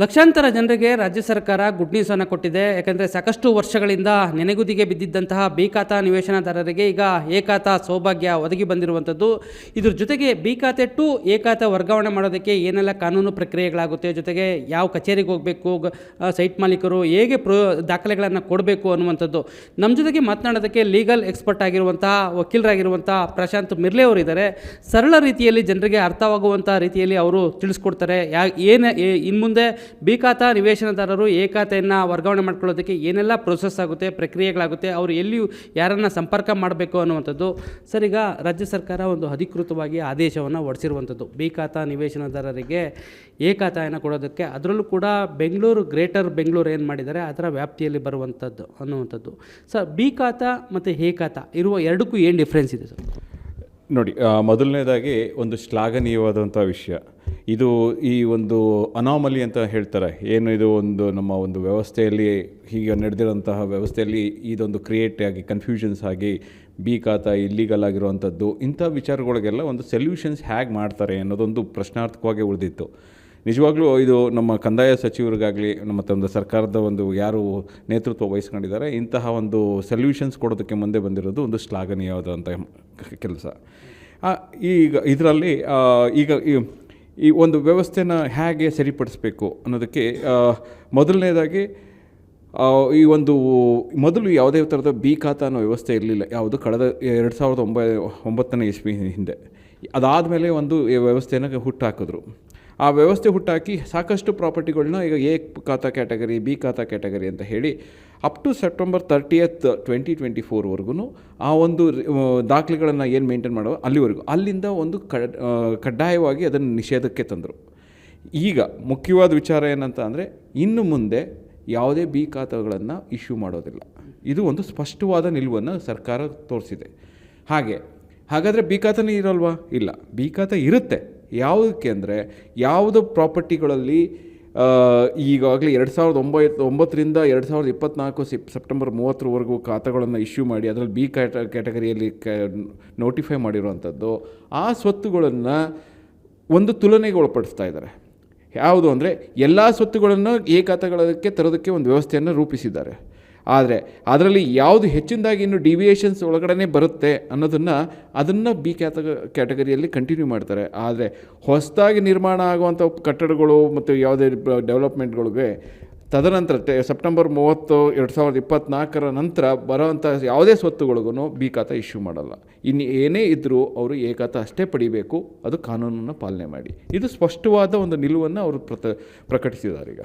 ಲಕ್ಷಾಂತರ ಜನರಿಗೆ ರಾಜ್ಯ ಸರ್ಕಾರ ಗುಡ್ ನ್ಯೂಸನ್ನು ಕೊಟ್ಟಿದೆ. ಯಾಕಂದರೆ ಸಾಕಷ್ಟು ವರ್ಷಗಳಿಂದ ನೆನೆಗುದಿಗೆ ಬಿದ್ದಿದ್ದಂತಹ ಬಿ ಖಾತಾ ನಿವೇಶನದಾರರಿಗೆ ಈಗ ಎ ಖಾತಾ ಸೌಭಾಗ್ಯ ಒದಗಿ ಬಂದಿರುವಂಥದ್ದು. ಇದ್ರ ಜೊತೆಗೆ ಬಿ ಖಾತೆ ಟು ಎ ವರ್ಗಾವಣೆ ಮಾಡೋದಕ್ಕೆ ಏನೆಲ್ಲ ಕಾನೂನು ಪ್ರಕ್ರಿಯೆಗಳಾಗುತ್ತೆ, ಜೊತೆಗೆ ಯಾವ ಕಚೇರಿಗೆ ಹೋಗಬೇಕು ಸೈಟ್ ಮಾಲೀಕರು ಹೇಗೆ ಪ್ರೋ, ದಾಖಲೆಗಳನ್ನು ಕೊಡಬೇಕು ಅನ್ನುವಂಥದ್ದು. ನಮ್ಮ ಜೊತೆಗೆ ಮಾತನಾಡೋದಕ್ಕೆ ಲೀಗಲ್ ಎಕ್ಸ್ಪರ್ಟ್ ಆಗಿರುವಂತಹ, ವಕೀಲರಾಗಿರುವಂಥ ಪ್ರಶಾಂತ್ ಮಿರ್ಲೆ ಅವರು ಇದ್ದಾರೆ ಸರಳ ರೀತಿಯಲ್ಲಿ ಜನರಿಗೆ ಅರ್ಥವಾಗುವಂಥ ರೀತಿಯಲ್ಲಿ ಅವರು ತಿಳಿಸ್ಕೊಡ್ತಾರೆ. ಯಾ, ಏನು ಇನ್ನು ಮುಂದೆ ಬಿ ನಿವೇಶನದಾರರು ಎ ವರ್ಗಾವಣೆ ಮಾಡ್ಕೊಳ್ಳೋದಕ್ಕೆ ಏನೆಲ್ಲ ಪ್ರೊಸೆಸ್ ಆಗುತ್ತೆ, ಪ್ರಕ್ರಿಯೆಗಳಾಗುತ್ತೆ, ಅವರು ಎಲ್ಲಿಯೂ ಯಾರನ್ನು ಸಂಪರ್ಕ ಮಾಡಬೇಕು ಅನ್ನುವಂಥದ್ದು, ಸರ್ ಈಗ ರಾಜ್ಯ ಸರ್ಕಾರ ಒಂದು ಅಧಿಕೃತವಾಗಿ ಆದೇಶವನ್ನು ಹೊಡೆಸಿರುವಂಥದ್ದು. ಬಿ ನಿವೇಶನದಾರರಿಗೆ ಎ ಕೊಡೋದಕ್ಕೆ ಅದರಲ್ಲೂ ಕೂಡ ಬೆಂಗಳೂರು, ಗ್ರೇಟರ್ ಬೆಂಗಳೂರು ಏನು ಮಾಡಿದ್ದಾರೆ, ಅದರ ವ್ಯಾಪ್ತಿಯಲ್ಲಿ ಬರುವಂಥದ್ದು ಅನ್ನುವಂಥದ್ದು. ಸರ್ ಬಿ ಖಾತಾ ಮತ್ತು ಖಾತಾ ಇರುವ ಎರಡಕ್ಕೂ ಏನು ಡಿಫ್ರೆನ್ಸ್ ಇದೆ ಸರ್? ನೋಡಿ ಮೊದಲನೇದಾಗಿ ಒಂದು ಶ್ಲಾಘನೀಯವಾದಂಥ ವಿಷಯ. ಇದು ಈ ಒಂದು ಅನಾಮಲಿ ಅಂತ ಹೇಳ್ತಾರೆ. ಏನು ಇದು ಒಂದು ನಮ್ಮ ಒಂದು ವ್ಯವಸ್ಥೆಯಲ್ಲಿ ಹೀಗೆ ನಡೆದಿರೋಂತಹ ವ್ಯವಸ್ಥೆಯಲ್ಲಿ ಇದೊಂದು ಕ್ರಿಯೇಟ್ ಆಗಿ ಕನ್ಫ್ಯೂಷನ್ಸ್ ಆಗಿ ಬಿ ಇಲ್ಲಿಗಲ್ ಆಗಿರುವಂಥದ್ದು, ಇಂಥ ವಿಚಾರಗಳಿಗೆಲ್ಲ ಒಂದು ಸೊಲ್ಯೂಷನ್ಸ್ ಹೇಗೆ ಮಾಡ್ತಾರೆ ಅನ್ನೋದೊಂದು ಪ್ರಶ್ನಾರ್ಥಕವಾಗಿ ಉಳಿದಿತ್ತು. ನಿಜವಾಗ್ಲೂ ಇದು ನಮ್ಮ ಕಂದಾಯ ಸಚಿವರಿಗಾಗಲಿ ಮತ್ತು ಒಂದು ಸರ್ಕಾರದ ಒಂದು ಯಾರು ನೇತೃತ್ವ ವಹಿಸ್ಕೊಂಡಿದ್ದಾರೆ, ಇಂತಹ ಒಂದು ಸೊಲ್ಯೂಷನ್ಸ್ ಕೊಡೋದಕ್ಕೆ ಮುಂದೆ ಬಂದಿರೋದು ಒಂದು ಶ್ಲಾಘನೀಯವಾದಂಥ ಕೆಲಸ. ಈಗ ಇದರಲ್ಲಿ ಈಗ ಈ- ಒಂದು ವ್ಯವಸ್ಥೆನ ಹೇಗೆ ಸರಿಪಡಿಸಬೇಕು ಅನ್ನೋದಕ್ಕೆ ಮೊದಲನೇದಾಗಿ ಈ ಒಂದು ಮೊದಲು ಯಾವುದೇ ಥರದ ಬಿ ಖಾತಾ ಅನ್ನೋ ವ್ಯವಸ್ಥೆ ಇರಲಿಲ್ಲ. ಯಾವುದು ಕಳೆದ ಎರಡು ಸಾವಿರದ ಒಂಬೈ, ಒಂಬತ್ತನೇ ಇಸ್ವಿ ಹಿಂದೆ. ಅದಾದಮೇಲೆ ಒಂದು ವ್ಯವಸ್ಥೆನ ಹುಟ್ಟಾಕಿದ್ರು. ಆ ವ್ಯವಸ್ಥೆ ಹುಟ್ಟಾಕಿ ಸಾಕಷ್ಟು ಪ್ರಾಪರ್ಟಿಗಳನ್ನ ಈಗ ಎ ಖಾತಾ ಕ್ಯಾಟಗರಿ, ಬಿ ಖಾತಾ ಕ್ಯಾಟಗರಿ ಅಂತ ಹೇಳಿ up to September thirtieth twenty twenty ಫೋರ್ವರೆಗೂ ಆ ಒಂದು ದಾಖಲೆಗಳನ್ನು ಏನು ಮೇಂಟೈನ್ ಮಾಡೋ ಅಲ್ಲಿವರೆಗೂ. ಅಲ್ಲಿಂದ ಒಂದು ಕಡ್ ಕಡ್ಡಾಯವಾಗಿ ಅದನ್ನು ನಿಷೇಧಕ್ಕೆ ತಂದರು. ಈಗ ಮುಖ್ಯವಾದ ವಿಚಾರ ಏನಂತ ಅಂದರೆ, ಇನ್ನು ಮುಂದೆ ಯಾವುದೇ ಬಿ ಖಾತಗಳನ್ನು ಇಶ್ಯೂ ಮಾಡೋದಿಲ್ಲ. ಇದು ಒಂದು ಸ್ಪಷ್ಟವಾದ ನಿಲುವನ್ನು ಸರ್ಕಾರ ತೋರಿಸಿದೆ. ಹಾಗೆ, ಹಾಗಾದರೆ ಬಿ ಖಾತನೇ ಇರಲ್ವಾ? ಇಲ್ಲ. ಬಿ ಖಾತೆ ಇರುತ್ತೆ. ಯಾವುದಕ್ಕೆ ಅಂದರೆ, ಯಾವುದು ಪ್ರಾಪರ್ಟಿಗಳಲ್ಲಿ ಈಗಾಗಲೇ ಎರಡು ಸಾವಿರದ ಒಂಬತ್ತು ಒಂಬತ್ತರಿಂದ ಎರಡು ಸಾವಿರದ ಇಪ್ಪತ್ನಾಲ್ಕು ಸಿಪ್, ಸೆಪ್ಟೆಂಬರ್ ಮೂವತ್ತರವರೆಗೂ ಖಾತೆಗಳನ್ನು ಇಶ್ಯೂ ಮಾಡಿ ಅದರಲ್ಲಿ ಬಿ ಕ್ಯಾಟ, ಕ್ಯಾಟಗರಿಯಲ್ಲಿ ಕ, ನೋಟಿಫೈ ಮಾಡಿರುವಂಥದ್ದು, ಆ ಸ್ವತ್ತುಗಳನ್ನು ಒಂದು ತುಲನೆಗೆ ಒಳಪಡಿಸ್ತಾ ಇದ್ದಾರೆ ಯಾವುದು ಅಂದರೆ ಎಲ್ಲ ಸ್ವತ್ತುಗಳನ್ನು ಏಕಾತಗಳಕ್ಕೆ ತರೋದಕ್ಕೆ ಒಂದು ವ್ಯವಸ್ಥೆಯನ್ನು ರೂಪಿಸಿದ್ದಾರೆ. ಆದರೆ ಅದರಲ್ಲಿ ಯಾವುದು ಹೆಚ್ಚಿನದಾಗಿ ಇನ್ನು ಡಿವಿಯೇಷನ್ಸ್ ಒಳಗಡೆ ಬರುತ್ತೆ ಅನ್ನೋದನ್ನು ಅದನ್ನು ಬಿ ಕ್ಯಾತ ಕ್ಯಾಟಗರಿಯಲ್ಲಿ ಕಂಟಿನ್ಯೂ ಮಾಡ್ತಾರೆ. ಆದರೆ ಹೊಸದಾಗಿ ನಿರ್ಮಾಣ ಆಗುವಂಥ ಕಟ್ಟಡಗಳು ಮತ್ತು ಯಾವುದೇ ಡೆವಲಪ್ಮೆಂಟ್ಗಳಿಗೆ ತದನಂತರ ಟೆ ಸೆಪ್ಟೆಂಬರ್ ಮೂವತ್ತು, ಎರಡು ಸಾವಿರದ ಇಪ್ಪತ್ತ್ನಾಲ್ಕರ ನಂತರ ಬರೋವಂಥ ಯಾವುದೇ ಸ್ವತ್ತುಗಳಿಗೂ ಬಿ ಖಾತ ಇಶ್ಯೂ ಮಾಡಲ್ಲ. ಇನ್ನು ಏನೇ ಇದ್ದರೂ ಅವರು ಎ ಅಷ್ಟೇ ಪಡಿಬೇಕು. ಅದು ಕಾನೂನನ್ನು ಪಾಲನೆ ಮಾಡಿ. ಇದು ಸ್ಪಷ್ಟವಾದ ಒಂದು ನಿಲುವನ್ನು ಅವರು ಪ್ರತ ಪ್ರಕಟಿಸಿದ್ದಾರೆ ಈಗ